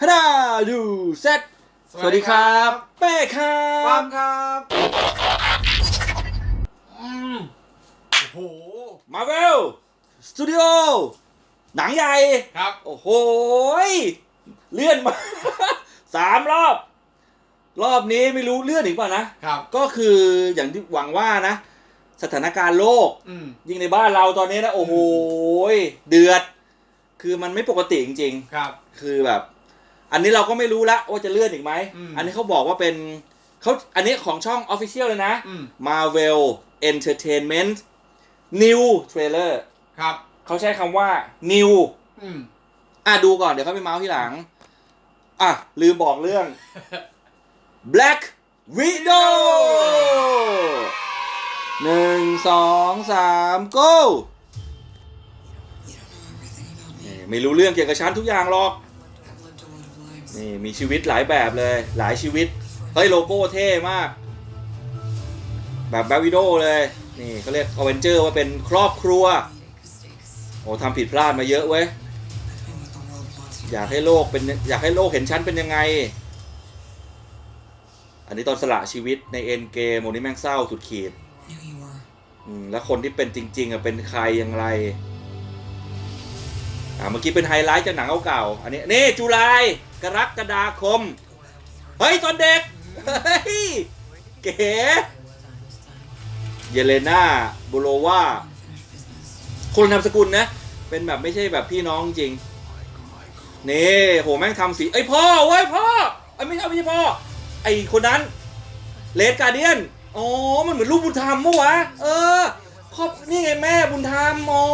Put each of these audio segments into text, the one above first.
ฮัลโหลดูเซตสวัสดีครับเป้ครัปาบล์มครับอืมโอ้โห มาเวลสตูดิโอหนังใหญ่ ครับ โอ้โหยเลื่อนมา สามรอบ รอบนี้ไม่รู้เลื่อนอีกเปล่านะ ครับ ก็คืออย่างที่หวังว่านะ สถานการณ์โลก อืม ยิ่งในบ้านเราตอนนี้นะ โอ้โหยเดือด คือมันไม่ปกติจริงๆครับคือแบบ อันนี้เราก็ไม่รู้ละว่าจะเลื่อนอีกไหม อืม อันนี้เขาบอกว่าเป็นเขาอันนี้ของช่อง Official เลยนะ อืม Marvel Entertainment New Trailer ครับ เขาใช้คำว่า New อืม อะดูก่อนเดี๋ยวเขาไปเมาส์ที่หลัง อะ ลืมบอกเรื่อง Black Widow หนึ่งสองสาม go นี่ไม่รู้เรื่องเกี่ยวกับฉันทุกอย่างหรอก นี่มีชีวิตหลายแบบเลย หลายชีวิต เฮ้ย โลโก้เท่มาก แบบแบวิโดเลย นี่เขาเรียกอเวนเจอร์ว่าเป็นครอบครัว โอ้ทำผิดพลาดมาเยอะเว้ย อยากให้โลกเป็น อยากให้โลกเห็นฉันเป็นยังไง อันนี้ตอนสละชีวิตในเอ็นเกมโมนี้แม่งเศร้าสุดขีดอืมแล้วคนที่เป็นจริง ๆอะเป็นใครอย่างไร เมื่อกี้เป็นไฮไลท์จากหนังเก่าๆอันนี้นี่จุลายกรกฎาคม เฮ้ย ตอนเด็ก เฮ้ย เก๋เยเลนาบูโลวาคนนามสกุลนะ เป็นแบบไม่ใช่แบบพี่น้องจริงนี่โหแม่งทำสีเอ้ยพ่อเว้ยพ่อไอไม่ใช่ไม่ใช่พ่อ ไอคนนั้นเลดการเดียนอ๋อมันเหมือนลูกบุญธรรมมั้วะ เออครอบนี่ไงแม่บุญธรรมอ๋อ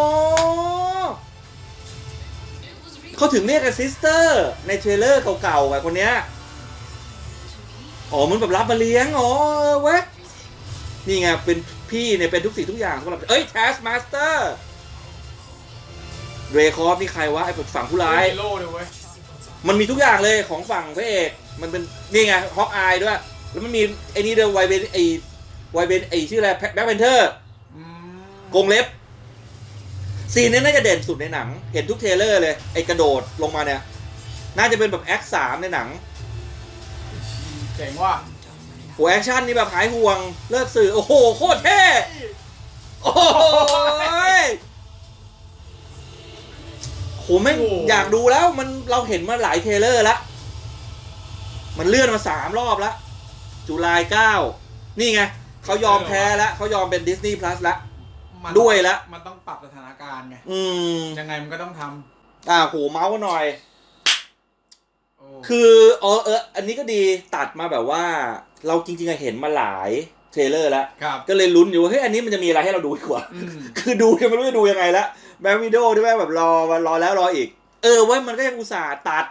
เขาถึงเรียกกันซิสเตอร์ในเทรลเลอร์เก่าๆไอ้คนเนี้ย อ๋อมันแบบรับมาเลี้ยง อ๋อเออเว้ยนี่ไง เป็นพี่เนี่ยเป็นทุกสิ่งทุกอย่างสำหรับ เอ้ยแทสมาสเตอร์เรคอฟนี่ใครวะไอ้ฝั่งผู้ร้าย ฮีโร่เลยเว้ยมันมีทุกอย่างเลยของฝั่งพระเอก มันเป็นนี่ไงฮอกอายด้วย แล้วมันมีไอ้นี่เดอไวเบนไอ้ไวเบนไอ้ชื่ออะไรแบ็คแพนเทอร์ อืมกรงเล็บ ซีนนี้น่าจะเด่นสุดในหนัง เห็นทุกเทรลเลอร์เลย ไอ้กระโดดลงมาเนี่ย น่าจะเป็นแบบแอคสามในหนังเจ๋งว่ะโหแอคชั่นนี่แบบหายห่วงเลิกสื่อ โอ้โห โคตรเท่โอ้โหยโหแม่งอยากดูแล้วมันเราเห็นมาหลายเทรลเลอร์แล้วมันเลื่อนมาสามรอบแล้วจุลายเก้านี่ไงเขายอมแพ้แล้วเขายอมเป็นดิสนีย์พลัสแล้ว มันด้วยละมันต้องปรับสถานการณ์ไงอืมยังไงมันก็ต้องทอ่าโหเมาส์กันหน่อยำโอ้คือเออเอออันนี้ก็ดีตัดมาแบบว่า เราจริงๆอะเห็นมาหลายเทรลเลอร์แล้ว ครับก็เลยลุ้นอยู่ว่าเฮ้ยอันนี้มันจะมีอะไรให้เราดูอีกว่าอืมคือดูยังไม่รู้จะดูยังไงละแบงวิดีโอที่แม่งแบบรอมารอแล้วรออีก เออเว้ยมันก็ยังอุตส่าห์ตัด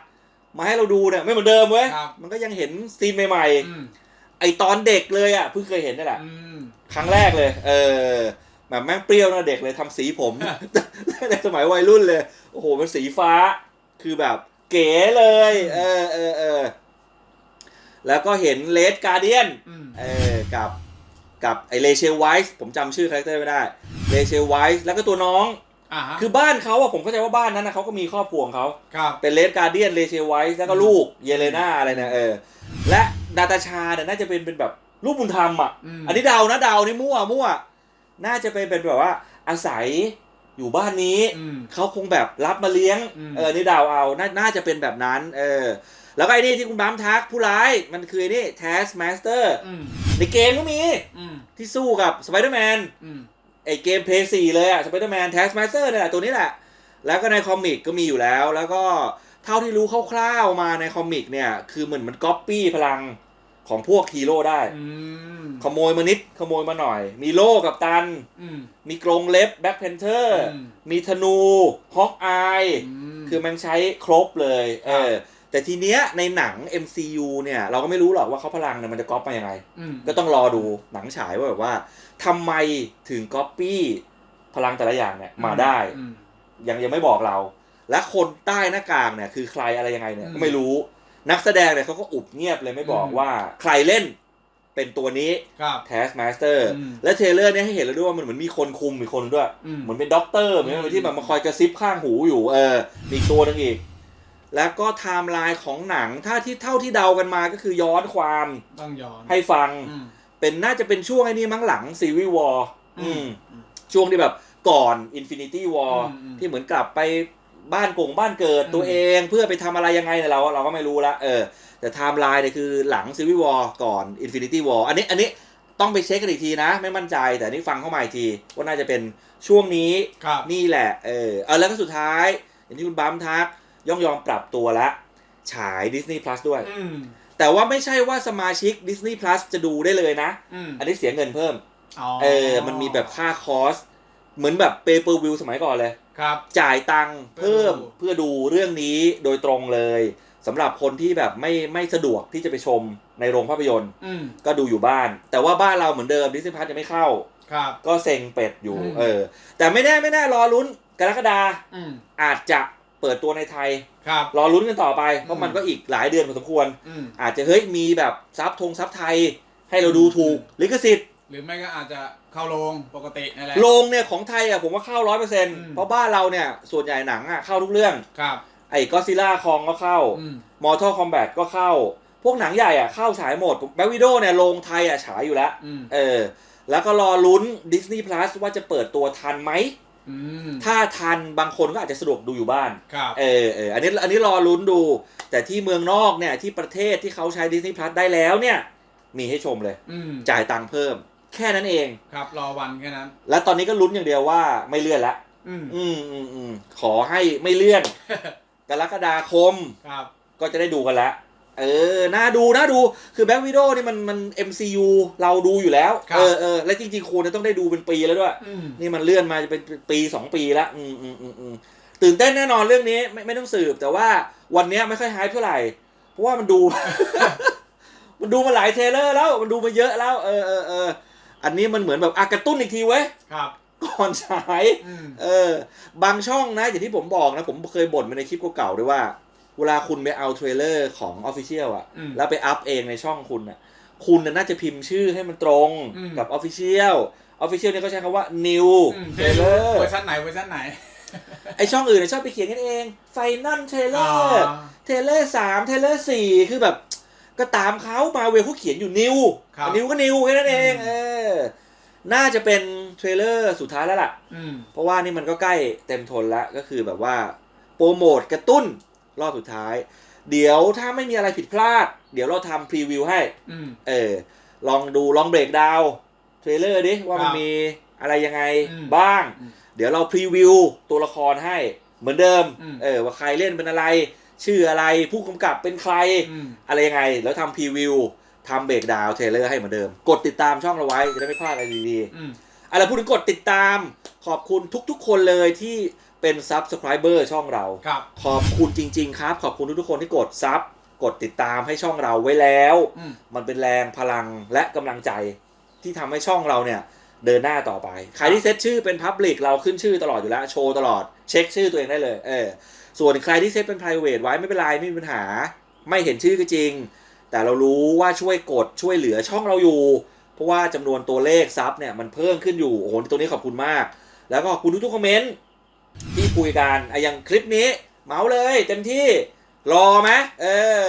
มาให้เราดูเนี่ยไม่เหมือนเดิมเว้ยครับมันก็ยังเห็นซีนใหม่อืมๆไอตอนเด็กเลยอะเพิ่งเคยเห็นนี่แหละ อืมครั้งแรกเลย เออ แบบแม่งเปรี้ยวนะเด็กเลยทำสีผมในสมัยวัยรุ่นเลย โอ้โหมันสีฟ้า คือแบบเก๋เลย เออเออเออแล้วก็เห็นเลดการเดียนอืมเออกับกับไอเลเชลไวส์ผมจำชื่อคาแรคเตอร์ไม่ได้เลเชลไวส์แล้วก็ตัวน้องอ่าฮะคือบ้านเขาอะผมเข้าใจว่าบ้านนั้นนะเขาก็มีครอบครัวของเขาครับเป็นเลดการเดียนเลเชลไวส์แล้วก็ลูกเยเลนาอะไรเนี่ยเออและนาตาชาเนี่ยน่าจะเป็นเป็นแบบลูกบุญธรรมอะมอันนี้เดานะเดานี่มั่วมั่ว น่าจะเป็นเป็นแบบว่าอาศัยอยู่บ้านนี้อืมเขาคงแบบรับมาเลี้ยงอืมเออนี่เดาเอาน่าน่าจะเป็นแบบนั้น เออ แล้วก็ไอ้นี่ที่คุณบ้ามทักผู้ร้ายมันคือไอ้นี่ Task Master อืมในเกมก็มีอืมที่สู้กับสไปเดอร์แมนอืมไอเกมเพย์สี่เลยอะสไปเดอร์แมน Task Master เนี่ยแหละตัวนี้แหละ แล้วก็ในคอมิกก็มีอยู่แล้ว แล้วก็เท่าที่รู้คร่าวๆมาในคอมิกเนี่ย คือเหมือนมันก๊อปปี้พลัง ของพวกฮีโร่ได้อืมขโมยมานิดขโมยมาหน่อย มีโล่กับตันอืมมีกรงเล็บแบ็คเพนเทอร์อืมมีธนูฮอกอายมคือมันใช้ครบเลย เออ แต่ทีเนี้ยในหนัง MCU เนี่ย เราก็ไม่รู้หรอกว่าเขาพลังเนี่ยมันจะก๊อปมายังไงอืมก็ต้องรอดูหนังฉายว่าแบบว่าทำไมถึงก๊อปปี้พลังแต่ละอย่างเนี่ยมาได้อืมยังยังไม่บอกเรา และคนใต้หน้ากากเนี่ยคือใครอะไรยังไงเนี่ยอืมก็ไม่รู้ นักแสดงเนี่ยเขาก็อุบเงียบเลยไม่บอกอืมว่าใครเล่นเป็นตัวนี้ครับ Task Master อืมและเทรลเลอร์เนี่ยให้เห็นแล้วด้วยว่ามันเหมือนมีคนคุมอีกคนด้วยอืมเหมือนเป็นด็อกเตอร์เหมือนอืมที่แบบมาคอยกระซิบข้างหูอยู่ เออมีอีกตัวหนึงอีก แล้วก็ไทม์ไลน์ของหนังถ้าที่เท่าที่เดากันมาก็คือย้อนความต้องย้อนให้ฟังอืมเป็นน่าจะเป็นช่วงไอ้นี่มั้งหลังซีวิวอร์อืมช่วงที่แบบก่อน Infinity War อืมอืมที่เหมือนกลับไป บ้านกงบ้านเกิดอืมตัวเองเพื่อไปทำอะไรยังไงเนี่ยเราเราก็ไม่รู้ละเออแต่ไทม์ไลน์เนี่ยคือหลัง Civil War ก่อน Infinity War อันนี้อันนี้ต้องไปเช็คกันอีกทีนะ ไม่มั่นใจแต่อันนี่ฟังเข้ามาอีกที ว่าน่าจะเป็นช่วงนี้ครับนี่แหละเออเอาแล้วก็สุดท้าย อย่างที่คุณบัมทักย่องยอมปรับตัวละ ฉาย Disney Plus ด้วยอืมแต่ว่าไม่ใช่ว่าสมาชิก Disney Plus จะดูได้เลยนะอืมอันนี้เสียเงินเพิ่มอ๋อเออมันมีแบบค่าคอส เหมือนแบบ pay per view สมัยก่อนเลย ครับ จ่ายตังค์เพิ่มเพื่อดูเพื่อดูเรื่องนี้โดยตรงเลยสำหรับคนที่แบบไม่ไม่สะดวกที่จะไปชมในโรงภาพยนตร์ อืมก็ดูอยู่บ้าน แต่ว่าบ้านเราเหมือนเดิมดิสนีย์พัทยังไม่เข้า ครับ ก็เซ็งเป็ดอยู่ อืม เออ แต่ไม่แน่ไม่แน่รอลุ้นกรกฎาอืมอาจจะเปิดตัวในไทย ครับ รอลุ้นกันต่อไป เพราะมันอืมก็อีกหลายเดือนพอสมควร อืมอาจจะเฮ้ยมีแบบซับทงซับไทย ให้เราดูถูกอืมลิขสิทธิ์ หรือไม่ก็อาจจะ เข้าโรงปกตินั่นแหละ โรงเนี่ยของไทยอะผมว่าเข้าร้อยเปอร์เซ็นต์อืมเพราะบ้านเราเนี่ยส่วนใหญ่หนังอะเข้าทุกเรื่อง ครับไอ้ก็ซิล่าคองก็เข้า อืม มอร์ทัลคอมแบทก็เข้า พวกหนังใหญ่อะเข้าฉายหมดแบ็กวิดโอเนี่ยโรงไทยอะฉายอยู่แล้ว อืม เออ แล้วก็รอลุ้น Disney Plus ว่าจะเปิดตัวทันไหม อืม ถ้าทันบางคนก็อาจจะสะดวกดูอยู่บ้าน ครับ เออเอออันนี้อันนี้รอลุ้นดู แต่ที่เมืองนอกเนี่ยที่ประเทศที่เขาใช้ Disney Plus ได้แล้วเนี่ย มีให้ชมเลย อืม จ่ายตังค์เพิ่ม แค่นั้นเอง ครับ รอวันแค่นั้น และตอนนี้ก็ลุ้นอย่างเดียวว่าไม่เลื่อนละอืมอืมอืมอืมขอให้ไม่เลื่อนกรกฎาคมครับ ก็จะได้ดูกันแล้วเออ น่าดู น่าดู คือแบ็ k วิด o นี่มันมัน MCU เราดูอยู่แล้ว ครับ เออเออ และจริงๆควรจะต้องได้ดูเป็นปีแล้วด้วย อืมนี่มันเลื่อนมาจะเป็นปีสองปีละอืมอืมอืมอืมตื่นเต้นแน่นอนเรื่องนี้ไม่ไม่ต้องสืบ แต่ว่าวันเนี้ยไม่ค่อยไฮป์เท่าไหร่ เพราะว่ามันดู มันดูมาหลายเทรลเลอร์แล้ว มันดูมาเยอะแล้ว เออเออเออ อันนี้มันเหมือนแบบอากระตุ้นอีกทีเว้ยครับก่อนฉายอืมเออ บางช่องนะ อย่างที่ผมบอกนะ ผมเคยบ่นไปในคลิปเก่าๆด้วยว่า เวลาคุณไปเอาเทรลเลอร์ของ Official อะอืมแล้วไปอัพเองในช่องคุณอะคุณน่ะน่าจะพิมพ์ชื่อให้มันตรงอืมกับ Official Official เนี่ยเขาใช้คำว่า New อืมเทรลเลอ Trailer ร์เวอร์ชันไหนเวอร์ชันไหน ไอช่องอื่นนะชอบไปเขียนกันเอง Final Trailer เทรลเลอร์สามเทรลเลอร์สี่คือแบบ ก็ตามเขามาเวลเขาเขียนอยู่นิวครับ นิวก็นิวแค่นั้นเองอืมเออน่าจะเป็นเทรลเลอร์สุดท้ายแล้วล่ะ อืม เพราะว่านี่มันก็ใกล้เต็มทนแล้วก็คือแบบว่าโปรโมทกระตุ้นรอบสุดท้าย เดี๋ยวถ้าไม่มีอะไรผิดพลาด เดี๋ยวเราทำพรีวิวให้ อืม เออ ลองดูลองเบรกดาวเทรลเลอร์ดิว่ามันครับมีอะไรยังไงอืมบ้าง อืมเดี๋ยวเราพรีวิวตัวละครให้เหมือนเดิม อืม เออว่าใครเล่นเป็นอะไร ชื่ออะไรผู้กำกับเป็นใครอืมอะไรยังไง แล้วทำพรีวิวทำเบรกดาวเทรลเลอร์ให้เหมือนเดิม กดติดตามช่องเราไว้จะได้ไม่พลาดอะไรดีๆอืมอะไรพูดถึงกดติดตาม ขอบคุณทุกๆ คนเลยที่เป็น Subscriber ช่องเราครับขอบคุณจริง ๆ ครับ ขอบคุณทุกๆคนที่กดซับกดติดตามให้ช่องเราไว้แล้วอืมมันเป็นแรงพลังและกำลังใจที่ทำให้ช่องเราเนี่ยเดินหน้าต่อไป ใครที่เซตชื่อเป็น Public เราขึ้นชื่อตลอดอยู่แล้ว โชว์ตลอด เช็คชื่อตัวเองได้เลย เออ ส่วนใครที่เซตเป็น private ไว้ไม่เป็นไรไม่มีปัญหา ไม่เห็นชื่อก็จริง แต่เรารู้ว่าช่วยกดช่วยเหลือช่องเราอยู่ เพราะว่าจำนวนตัวเลขซับเนี่ยมันเพิ่มขึ้นอยู่ โอ้โหตัวนี้ขอบคุณมาก แล้วก็ขอบคุณทุกๆคอมเมนต์ที่คุยกันอะอย่างคลิปนี้ เมาส์เลยเต็มที่รอไหมเออ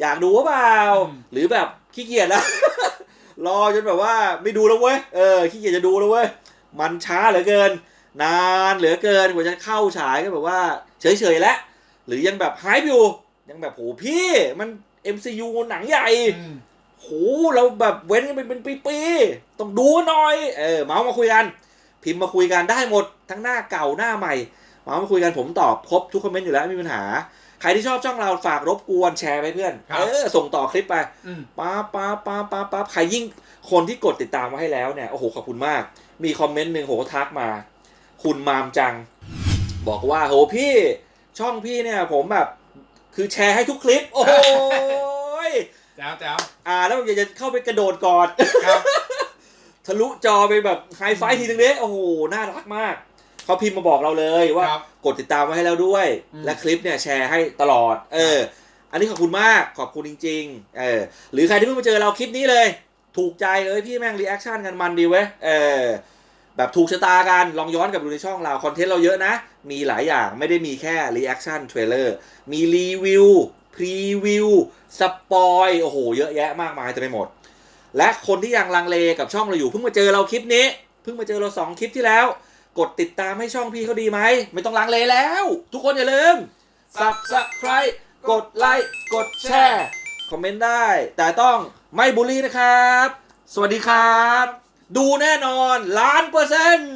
อยากดูหรือเปล่าอืมหรือแบบขี้เกียจแล้วรอจนแบบว่าไม่ดูแล้วเว้ยเออขี้เกียจจะดูแล้วเว้ยมันช้าเหลือเกิน นานเหลือเกินกว่าจะเข้าฉายก็แบบว่า เฉยๆแล้วหรือยังแบบหายอยู่ยังแบบโหพี่มัน MCU หนังใหญ่อืมโหเราแบบเว้นกันไปเป็นปีๆต้องดูหน่อย เออเมาส์มาคุยกัน พิมพ์มาคุยกันได้หมดทั้งหน้าเก่าหน้าใหม่ เมาส์มาคุยกันผมตอบครบทุกคอมเมนต์อยู่แล้วไม่มีปัญหา ใครที่ชอบช่องเราฝากรบกวนแชร์ไปเพื่อนครับเออ ส่งต่อคลิปไปอืมป๊าบป๊าบป๊าบป๊าบป๊าบใครยิ่งคนที่กดติดตามมาให้แล้วเนี่ยโอ้โหขอบคุณมาก มีคอมเมนต์หนึ่งโหทักมา คุณมามจัง บอกว่าโหพี่ช่องพี่เนี่ยผมแบบคือแชร์ให้ทุกคลิป โอ้โหยแจ๋วแจ๋วอ่า แล้วอยากจะเข้าไปกระโดดกอดครับทะลุจอไปแบบไฮไฟว์ทีนึงเด้โอ้โห น่ารักมาก เขาพิมพ์มาบอกเราเลยว่าครับกดติดตามไว้ให้แล้วด้วยอืมและคลิปเนี่ยแชร์ให้ตลอด เออ อันนี้ขอบคุณมากขอบคุณจริง ๆ เออ หรือใครที่เพิ่งมาเจอเราคลิปนี้เลย ถูกใจเอ้ยพี่แม่งรีแอคชั่นกันมันดีเว้ยเออ แบบถูกชะตากัน ลองย้อนกลับดูในช่องเรา คอนเทนต์เราเยอะนะ มีหลายอย่างไม่ได้มีแค่รีแอคชั่นเทรลเลอร์มีรีวิวพรีวิวสปอยโอ้โห เยอะแยะมากมายเต็มไปหมด และคนที่ยังลังเลกับช่องเราอยู่ เพิ่งมาเจอเราคลิปนี้ เพิ่งมาเจอเราสองคลิปที่แล้ว กดติดตามให้ช่องพี่เขาดีไหม ไม่ต้องลังเลแล้ว ทุกคนอย่าลืม subscribe กดไลค์กดแชร์คอมเมนต์ได้ แต่ต้องไม่บูลลี่นะครับ สวัสดีครับ ดูแน่นอนล้านเปอร์เซ็นต์